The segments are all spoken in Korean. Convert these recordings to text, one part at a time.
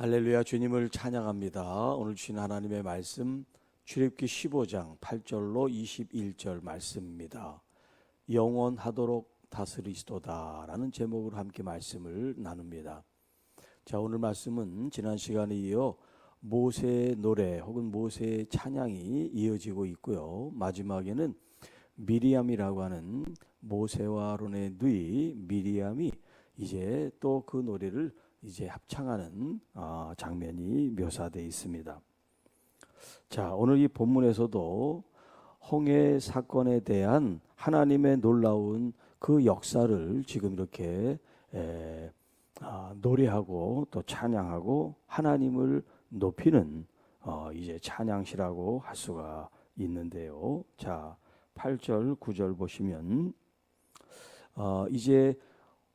할렐루야 주님을 찬양합니다. 오늘 주신 하나님의 말씀 출애굽기 15장 8절로 21절 말씀입니다. 영원하도록 다스리시도다라는 제목으로 함께 말씀을 나눕니다. 자, 오늘 말씀은 지난 시간에 이어 모세의 노래 혹은 모세의 찬양이 이어지고 있고요. 마지막에는 미리암이라고 하는 모세와 아론의 누이 미리암이 이제 또 그 노래를 이제 합창하는 어, 장면이 묘사되어 있습니다. 자, 오늘 이 본문에서도 홍해 사건에 대한 하나님의 놀라운 그 역사를 지금 이렇게 에, 아, 노래하고 또 찬양하고 하나님을 높이는 어, 이제 찬양시라고 할 수가 있는데요. 자, 8절, 9절 보시면 어, 이제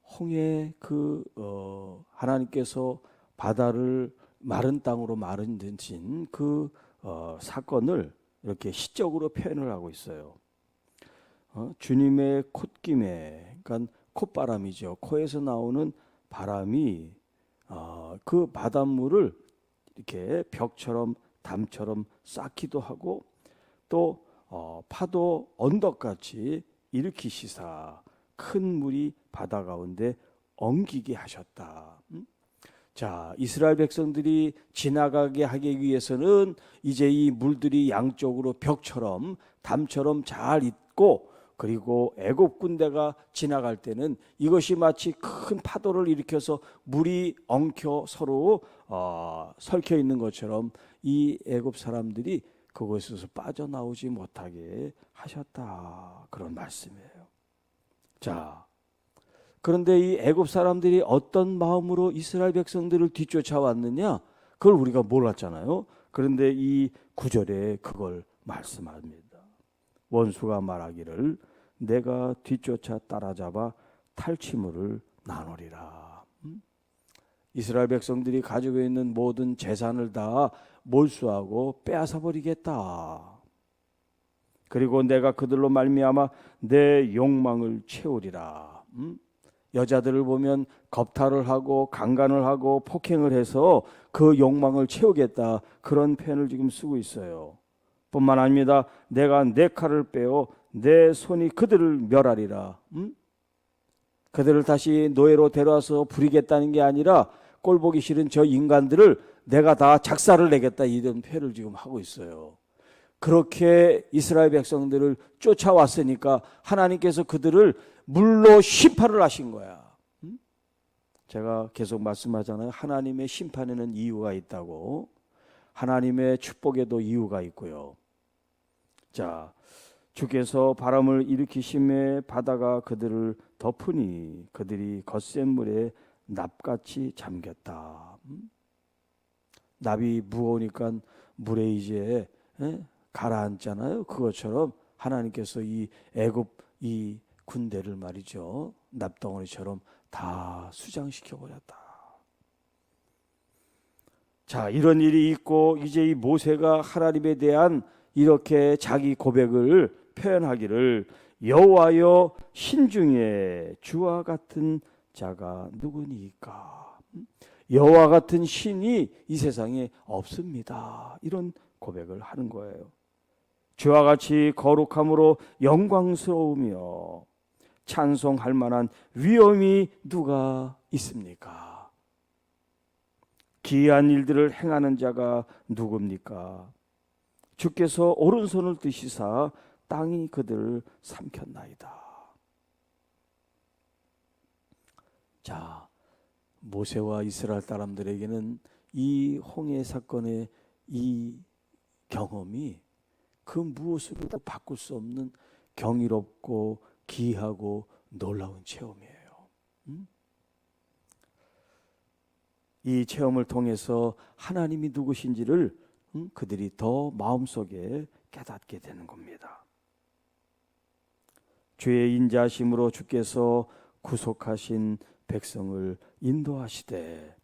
홍해 그 어, 하나님께서 바다를 마른 땅으로 마른진 그 어, 사건을 이렇게 시적으로 표현을 하고 있어요. 어, 주님의 콧김에, 그러니까 콧바람이죠. 코에서 나오는 바람이 어, 그 바닷물을 이렇게 벽처럼 담처럼 쌓기도 하고 또 어, 파도 언덕같이 일으키시사 큰 물이 바다 가운데 엉기게 하셨다. 음? 자, 이스라엘 백성들이 지나가게 하기 위해서는 이제 이 물들이 양쪽으로 벽처럼 담처럼 잘 있고 그리고 애굽 군대가 지나갈 때는 이것이 마치 큰 파도를 일으켜서 물이 엉켜 서로 어, 설켜 있는 것처럼 이 애굽 사람들이 그곳에서 빠져나오지 못하게 하셨다 그런 말씀이에요. 자, 그런데 이 애굽 사람들이 어떤 마음으로 이스라엘 백성들을 뒤쫓아왔느냐? 그걸 우리가 몰랐잖아요. 그런데 이 구절에 그걸 말씀합니다. 원수가 말하기를 내가 뒤쫓아 따라잡아 탈취물을 나누리라. 음? 이스라엘 백성들이 가지고 있는 모든 재산을 다 몰수하고 빼앗아 버리겠다. 그리고 내가 그들로 말미암아 내 욕망을 채우리라. 음? 여자들을 보면 겁탈을 하고 강간을 하고 폭행을 해서 그 욕망을 채우겠다 그런 표현을 지금 쓰고 있어요. 뿐만 아닙니다. 내가 내 칼을 빼어 내 손이 그들을 멸하리라. 음? 그들을 다시 노예로 데려와서 부리겠다는 게 아니라 꼴 보기 싫은 저 인간들을 내가 다 작사를 내겠다 이런 표현을 지금 하고 있어요. 그렇게 이스라엘 백성들을 쫓아왔으니까 하나님께서 그들을 물로 심판을 하신 거야. 음? 제가 계속 말씀하잖아요. 하나님의 심판에는 이유가 있다고. 하나님의 축복에도 이유가 있고요. 자, 주께서 바람을 일으키심에 바다가 그들을 덮으니 그들이 거센 물에 납같이 잠겼다. 음? 납이 무거우니까 물에 이제 에? 가라앉잖아요. 그것처럼 하나님께서 이 애굽 이 군대를 말이죠. 납덩어리처럼 다 수장시켜 버렸다. 자, 이런 일이 있고 이제 이 모세가 하나님에 대한 이렇게 자기 고백을 표현하기를 여호와여 신중에 주와 같은 자가 누구니까? 여호와 같은 신이 이 세상에 없습니다. 이런 고백을 하는 거예요. 주와 같이 거룩함으로 영광스러우며 찬송할 만한 위엄이 누가 있습니까? 기이한 일들을 행하는 자가 누굽니까? 주께서 오른손을 드시사 땅이 그들을 삼켰나이다. 자, 모세와 이스라엘 사람들에게는 이 홍해 사건의 이 경험이 그 무엇으로도 바꿀 수 없는 경이롭고 기이하고 놀라운 체험이에요. 음? 이 체험을 통해서 하나님이 누구신지를 음? 그들이 더 마음속에 깨닫게 되는 겁니다. 주의 인자심으로 주께서 구속하신 백성을 인도하시되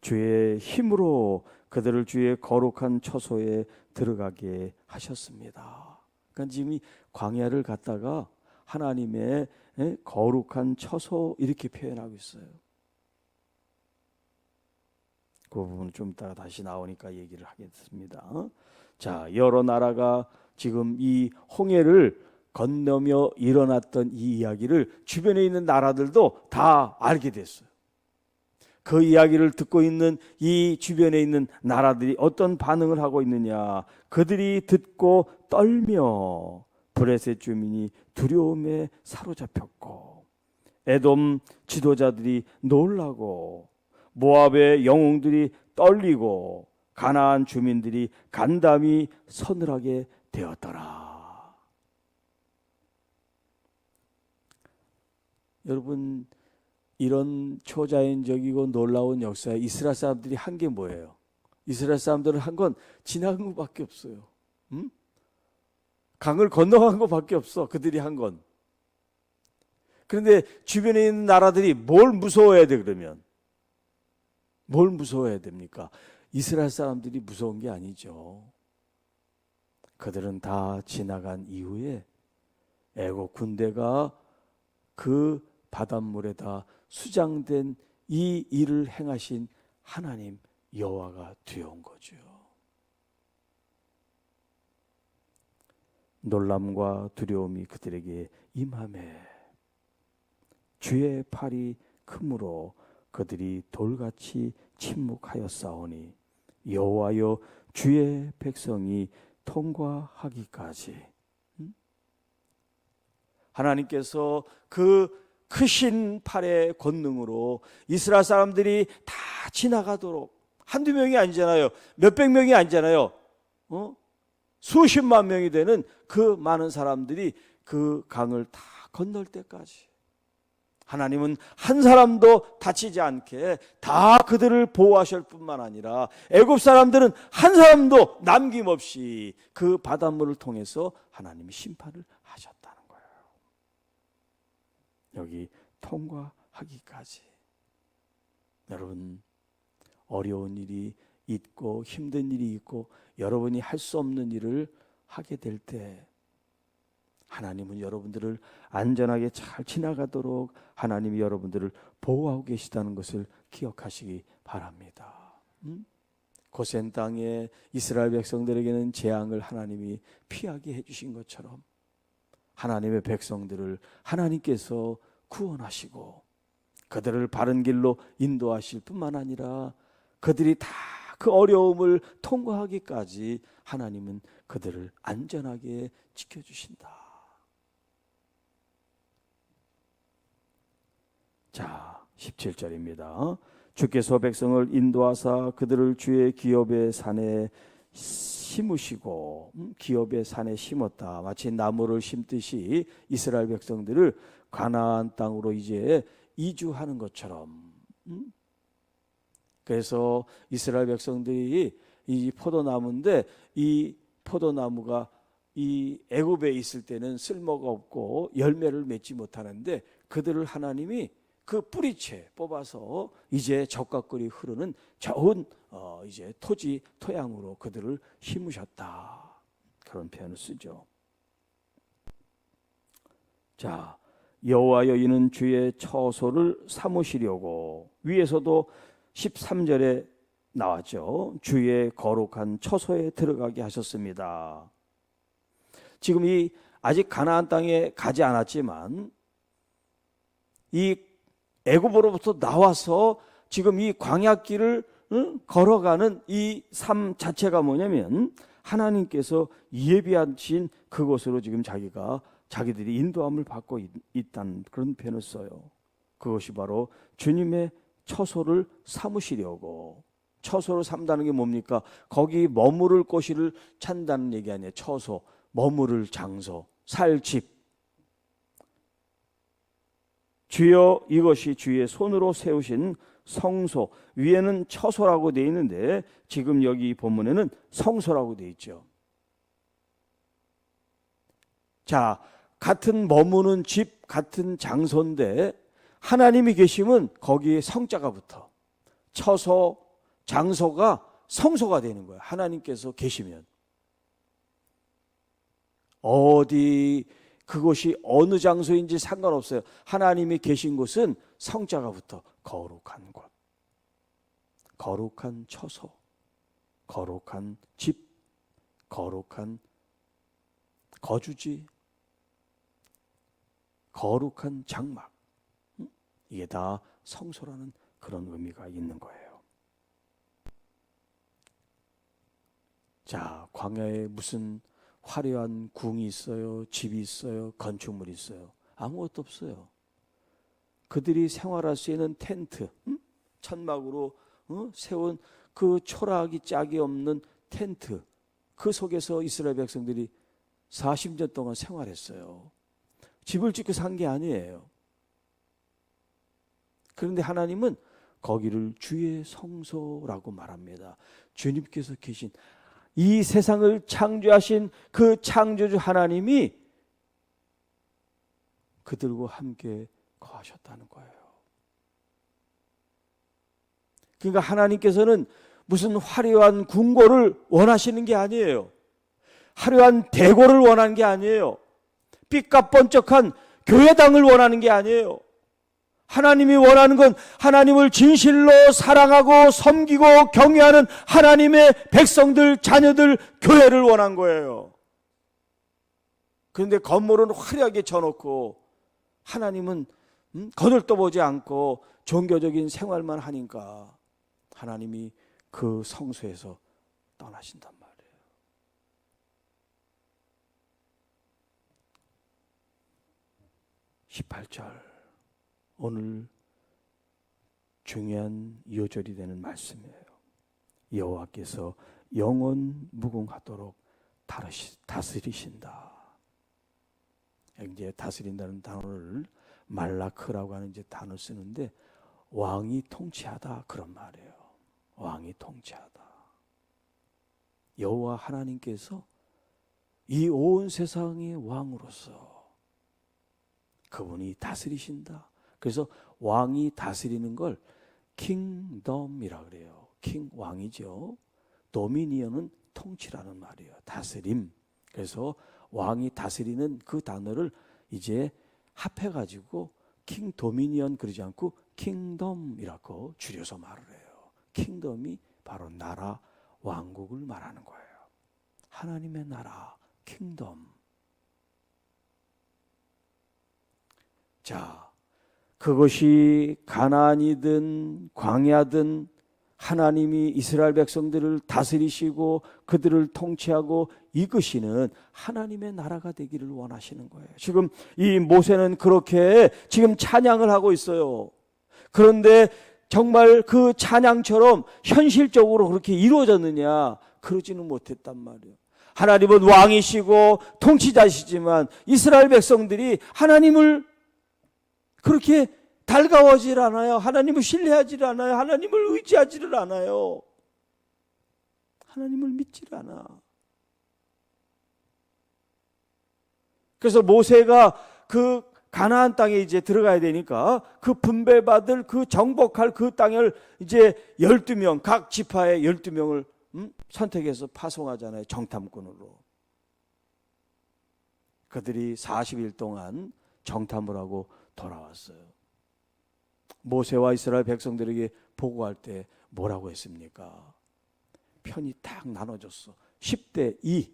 주의 힘으로 그들을 주의 거룩한 처소에 들어가게 하셨습니다. 그러니까 지금 이 광야를 갔다가 하나님의 거룩한 처소 이렇게 표현하고 있어요. 그 부분 좀 이따가 다시 나오니까 얘기를 하겠습니다. 자, 여러 나라가 지금 이 홍해를 건너며 일어났던 이 이야기를 주변에 있는 나라들도 다 알게 됐어요. 그 이야기를 듣고 있는 이 주변에 있는 나라들이 어떤 반응을 하고 있느냐. 그들이 듣고 떨며 브레셋 주민이 두려움에 사로잡혔고 에돔 지도자들이 놀라고 모압의 영웅들이 떨리고 가나안 주민들이 간담이 서늘하게 되었더라. 여러분 이런 초자연적이고 놀라운 역사에 이스라엘 사람들이 한 게 뭐예요? 이스라엘 사람들은 한 건 지나간 것밖에 없어요. 음? 강을 건너간 것밖에 없어. 그들이 한 건. 그런데 주변에 있는 나라들이 뭘 무서워해야 돼 그러면? 뭘 무서워해야 됩니까? 이스라엘 사람들이 무서운 게 아니죠. 그들은 다 지나간 이후에 애국 군대가 그 바닷물에다 수장된 이 일을 행하신 하나님 여호와가 두려운 거죠. 놀람과 두려움이 그들에게 임함에 주의 팔이 크므로 그들이 돌같이 침묵하였사오니 여호와여 주의 백성이 통과하기까지 음? 하나님께서 그 크신 팔의 권능으로 이스라엘 사람들이 다 지나가도록 한두 명이 아니잖아요. 몇백 명이 아니잖아요. 어? 수십만 명이 되는 그 많은 사람들이 그 강을 다 건널 때까지 하나님은 한 사람도 다치지 않게 다 그들을 보호하실 뿐만 아니라 애굽 사람들은 한 사람도 남김없이 그 바닷물을 통해서 하나님이 심판을 하셨다는 거예요. 여기 통과하기까지 여러분 어려운 일이 있고 힘든 일이 있고 여러분이 할 수 없는 일을 하게 될 때 하나님은 여러분들을 안전하게 잘 지나가도록 하나님이 여러분들을 보호하고 계시다는 것을 기억하시기 바랍니다. 음? 고센 땅에 이스라엘 백성들에게는 재앙을 하나님이 피하게 해주신 것처럼 하나님의 백성들을 하나님께서 구원하시고 그들을 바른 길로 인도하실 뿐만 아니라 그들이 다 그 어려움을 통과하기까지 하나님은 그들을 안전하게 지켜주신다. 자, 17절입니다. 주께서 백성을 인도하사 그들을 주의 기업의 산에 심으시고 음, 기업의 산에 심었다. 마치 나무를 심듯이 이스라엘 백성들을 가나안 땅으로 이제 이주하는 것처럼 음? 그래서 이스라엘 백성들이 이 포도나무인데 이 포도나무가 이 애굽에 있을 때는 쓸모가 없고 열매를 맺지 못하는데 그들을 하나님이 그 뿌리채 뽑아서 이제 적각거리 흐르는 좋은 어 이제 토지 토양으로 그들을 심으셨다 그런 표현을 쓰죠. 자 여호와여 이는 주의 처소를 삼으시려고 위에서도 13절에 나왔죠. 주의 거룩한 처소에 들어가게 하셨습니다. 지금 이 아직 가나안 땅에 가지 않았지만 이 애굽으로부터 나와서 지금 이 광야길을 응? 걸어가는 이 삶 자체가 뭐냐면 하나님께서 예비하신 그곳으로 지금 자기가 자기들이 인도함을 받고 있, 있다는 그런 표현을 써요. 그것이 바로 주님의 처소를 삼으시려고 처소를 삼다는 게 뭡니까? 거기 머무를 곳을 찾는다는 얘기 아니에요. 처소, 머무를 장소, 살 집. 주여 이것이 주의 손으로 세우신 성소 위에는 처소라고 되어 있는데 지금 여기 본문에는 성소라고 되어 있죠. 자, 같은 머무는 집, 같은 장소인데 하나님이 계시면 거기에 성자가 붙어. 처소, 장소가 성소가 되는 거예요. 하나님께서 계시면. 어디, 그곳이 어느 장소인지 상관없어요. 하나님이 계신 곳은 성자가 붙어. 거룩한 곳. 거룩한 처소, 거룩한 집, 거룩한 거주지, 거룩한 장막. 음? 이게 다 성소라는 그런 의미가 있는 거예요. 자, 광야에 무슨 화려한 궁이 있어요? 집이 있어요? 건축물이 있어요? 아무것도 없어요. 그들이 생활할 수 있는 텐트, 음? 천막으로 어? 세운 그 초라하기 짝이 없는 텐트, 그 속에서 이스라엘 백성들이 40년 동안 생활했어요. 집을 짓고 산 게 아니에요. 그런데 하나님은 거기를 주의 성소라고 말합니다. 주님께서 계신 이 세상을 창조하신 그 창조주 하나님이 그들과 함께 거하셨다는 거예요. 그러니까 하나님께서는 무슨 화려한 궁궐을 원하시는 게 아니에요. 화려한 대고를 원하는 게 아니에요. 삐까번쩍한 교회당을 원하는 게 아니에요. 하나님이 원하는 건 하나님을 진실로 사랑하고 섬기고 경외하는 하나님의 백성들, 자녀들, 교회를 원한 거예요. 그런데 건물은 화려하게 쳐놓고 하나님은 음? 거들떠보지 않고 종교적인 생활만 하니까 하나님이 그 성소에서 떠나신단 말이에요. 18절 오늘 중요한 요절이 되는 말씀이에요. 여호와께서 영원 무궁하도록 다스리신다. 이제 다스린다는 단어를 말라크라고 하는 이제 단어 쓰는데 왕이 통치하다 그런 말이에요. 왕이 통치하다. 여호와 하나님께서 이 온 세상의 왕으로서 그분이 다스리신다. 그래서 왕이 다스리는 걸 킹덤이라 그래요. 킹 왕이죠. 도미니언은 통치라는 말이에요. 다스림. 그래서 왕이 다스리는 그 단어를 이제 합해 가지고 킹 도미니언 그러지 않고 킹덤이라고 줄여서 말을 해요. 킹덤이 바로 나라 왕국을 말하는 거예요. 하나님의 나라 킹덤. 자, 그것이 가나안이든 광야든 하나님이 이스라엘 백성들을 다스리시고 그들을 통치하고 이끄시는 하나님의 나라가 되기를 원하시는 거예요. 지금 이 모세는 그렇게 지금 찬양을 하고 있어요. 그런데 정말 그 찬양처럼 현실적으로 그렇게 이루어졌느냐? 그러지는 못했단 말이에요. 하나님은 왕이시고 통치자시지만 이스라엘 백성들이 하나님을 그렇게 달가워질 않아요. 하나님을 신뢰하지 않아요. 하나님을 의지하지를 않아요. 하나님을 믿지를 않아. 그래서 모세가 그 가나안 땅에 이제 들어가야 되니까 그 분배받을 그 정복할 그 땅을 이제 12명 각 지파의 12명을 음? 선택해서 파송하잖아요. 정탐꾼으로. 그들이 40일 동안 정탐을 하고 돌아왔어요. 모세와 이스라엘 백성들에게 보고할 때 뭐라고 했습니까? 편이 딱 나눠졌어. 10대 2.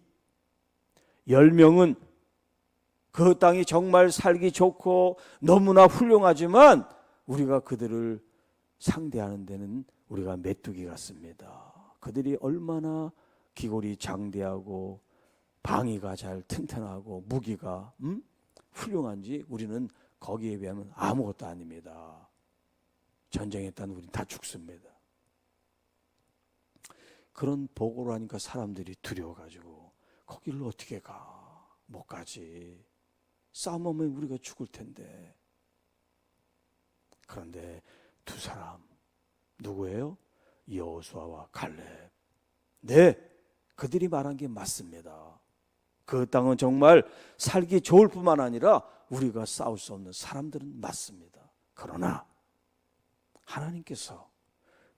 10명은 그 땅이 정말 살기 좋고 너무나 훌륭하지만 우리가 그들을 상대하는 데는 우리가 메뚜기 같습니다. 그들이 얼마나 기골이 장대하고 방위가 잘 튼튼하고 무기가 음? 훌륭한지 우리는 거기에 비하면 아무것도 아닙니다. 전쟁했다는 우리는 다 죽습니다. 그런 보고를 하니까 사람들이 두려워가지고 거기를 어떻게 가? 못 가지. 싸움하면 우리가 죽을 텐데. 그런데 두 사람 누구예요? 여호수아와 갈렙. 네, 그들이 말한 게 맞습니다. 그 땅은 정말 살기 좋을 뿐만 아니라 우리가 싸울 수 없는 사람들은 맞습니다. 그러나 하나님께서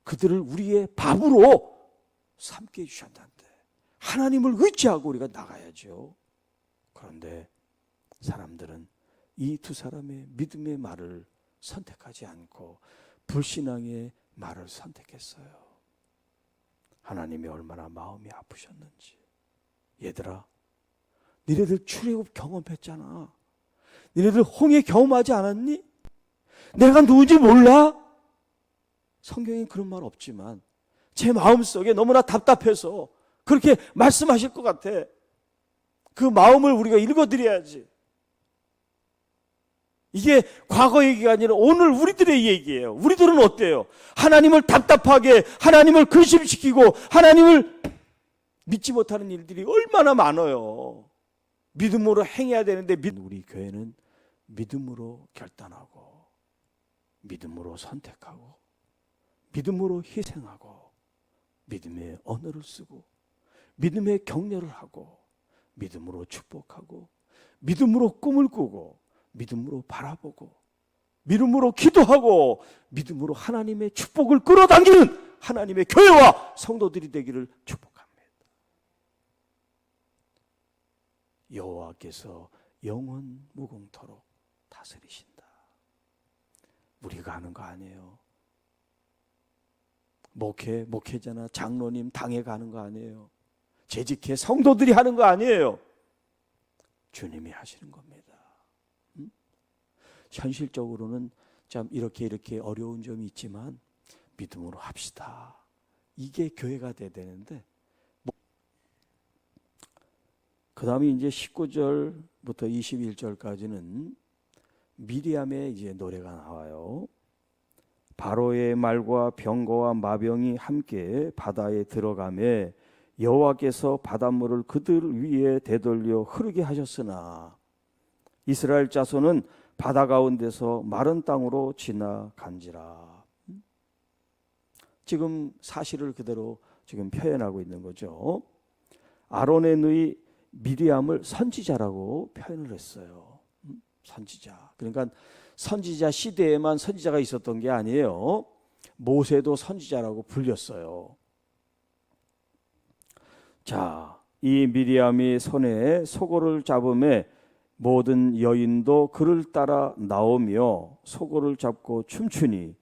그들을 우리의 밥으로 삼게 해주셨는데 하나님을 의지하고 우리가 나가야죠. 그런데 사람들은 이 두 사람의 믿음의 말을 선택하지 않고 불신앙의 말을 선택했어요. 하나님이 얼마나 마음이 아프셨는지. 얘들아, 니네들 출애굽 경험했잖아. 니네들 홍해 경험하지 않았니? 내가 누군지 몰라? 성경에 그런 말 없지만 제 마음속에 너무나 답답해서 그렇게 말씀하실 것 같아. 그 마음을 우리가 읽어드려야지. 이게 과거 얘기가 아니라 오늘 우리들의 얘기예요. 우리들은 어때요? 하나님을 답답하게, 하나님을 근심시키고, 하나님을 믿지 못하는 일들이 얼마나 많아요. 믿음으로 행해야 되는데, 믿- 우리 교회는 믿음으로 결단하고, 믿음으로 선택하고, 믿음으로 희생하고, 믿음의 언어를 쓰고, 믿음의 격려를 하고, 믿음으로 축복하고, 믿음으로 꿈을 꾸고, 믿음으로 바라보고 믿음으로 기도하고 믿음으로 하나님의 축복을 끌어당기는 하나님의 교회와 성도들이 되기를 축복합니다. 여호와께서 영원 무궁토록 다스리신다. 우리가 하는 거 아니에요. 목회 목회자나 장로님 당에 가는 거 아니에요. 재직회 성도들이 하는 거 아니에요. 주님이 하시는 겁니다. 현실적으로는 참 이렇게 이렇게 어려운 점이 있지만 믿음으로 합시다. 이게 교회가 돼야 되는데 그 다음에 이제 19절부터 21절까지는 미리암의 이제 노래가 나와요. 바로의 말과 병거와 마병이 함께 바다에 들어가매 여호와께서 바닷물을 그들 위에 되돌려 흐르게 하셨으나 이스라엘 자손은 바다 가운데서 마른 땅으로 지나간지라. 지금 사실을 그대로 지금 표현하고 있는 거죠. 아론의 누이 미리암을 선지자라고 표현을 했어요. 음, 선지자. 그러니까 선지자 시대에만 선지자가 있었던 게 아니에요. 모세도 선지자라고 불렸어요. 자, 이 미리암이 손에 소고를 잡음에 모든 여인도 그를 따라 나오며 소고를 잡고 춤추니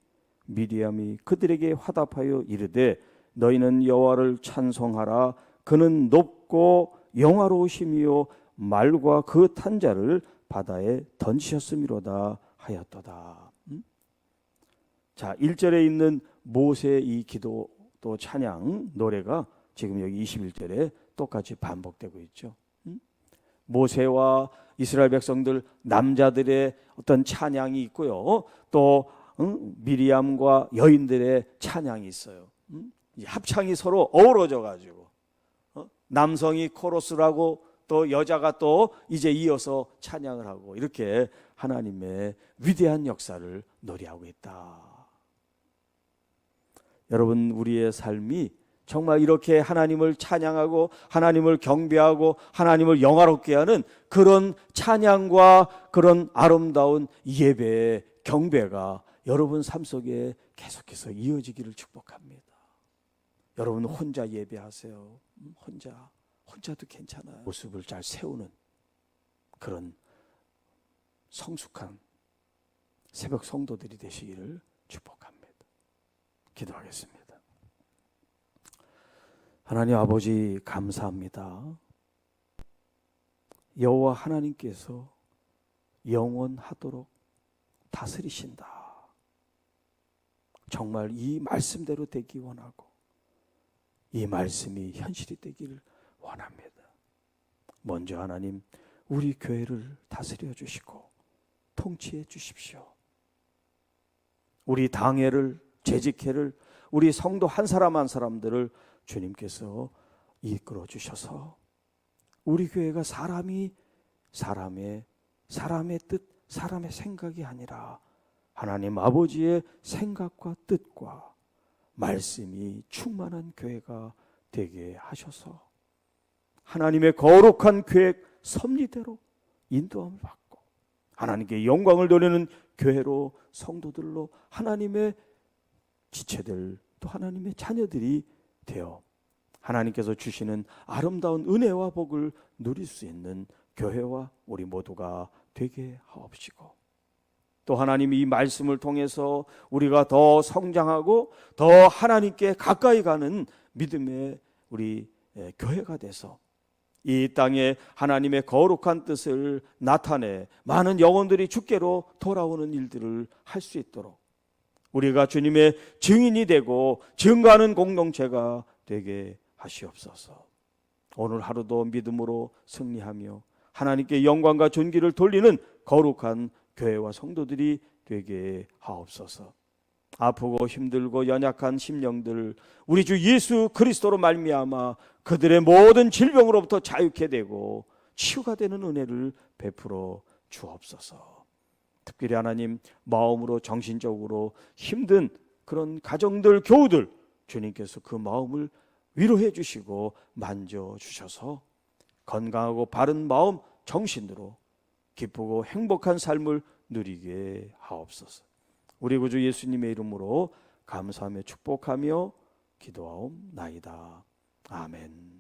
미리암이 그들에게 화답하여 이르되 너희는 여호와를 찬송하라 그는 높고 영화로우심이요 말과 그 탄자를 바다에 던지셨음이로다 하였도다. 음? 자, 1절에 있는 모세의 이 기도 또 찬양 노래가 지금 여기 21절에 똑같이 반복되고 있죠. 음? 모세와 이스라엘 백성들 남자들의 어떤 찬양이 있고요. 또 응? 미리암과 여인들의 찬양이 있어요. 응? 합창이 서로 어우러져 가지고 어? 남성이 코러스라고 또 여자가 또 이제 이어서 찬양을 하고 이렇게 하나님의 위대한 역사를 노래하고 있다. 여러분 우리의 삶이 정말 이렇게 하나님을 찬양하고 하나님을 경배하고 하나님을 영화롭게 하는 그런 찬양과 그런 아름다운 예배, 경배가 여러분 삶 속에 계속해서 이어지기를 축복합니다. 여러분 혼자 예배하세요. 음, 혼자 혼자도 괜찮아요. 모습을 잘 세우는 그런 성숙한 새벽 성도들이 되시기를 축복합니다. 기도하겠습니다. 하나님 아버지 감사합니다. 여호와 하나님께서 영원하도록 다스리신다. 정말 이 말씀대로 되기 원하고 이 말씀이 현실이 되기를 원합니다. 먼저 하나님 우리 교회를 다스려 주시고 통치해 주십시오. 우리 당회를 재직회를 우리 성도 한 사람 한 사람들을 주님께서 이끌어 주셔서 우리 교회가 사람이 사람의 사람의 뜻, 사람의 생각이 아니라 하나님 아버지의 생각과 뜻과 말씀이 충만한 교회가 되게 하셔서 하나님의 거룩한 계획 섭리대로 인도함을 받고 하나님께 영광을 돌리는 교회로 성도들로 하나님의 지체들 또 하나님의 자녀들이 되어 하나님께서 주시는 아름다운 은혜와 복을 누릴 수 있는 교회와 우리 모두가 되게 하옵시고 또 하나님이 이 말씀을 통해서 우리가 더 성장하고 더 하나님께 가까이 가는 믿음의 우리 예, 교회가 돼서 이 땅에 하나님의 거룩한 뜻을 나타내 많은 영혼들이 주께로 돌아오는 일들을 할 수 있도록 우리가 주님의 증인이 되고 증거하는 공동체가 되게 하시옵소서. 오늘 하루도 믿음으로 승리하며 하나님께 영광과 존귀를 돌리는 거룩한 교회와 성도들이 되게 하옵소서. 아프고 힘들고 연약한 심령들 우리 주 예수 그리스도로 말미암아 그들의 모든 질병으로부터 자유케 되고 치유가 되는 은혜를 베풀어 주옵소서. 특별히 하나님 마음으로 정신적으로 힘든 그런 가정들 교우들 주님께서 그 마음을 위로해 주시고 만져 주셔서 건강하고 바른 마음 정신으로 기쁘고 행복한 삶을 누리게 하옵소서. 우리 구주 예수님의 이름으로 감사하며 축복하며 기도하옵나이다. 아멘.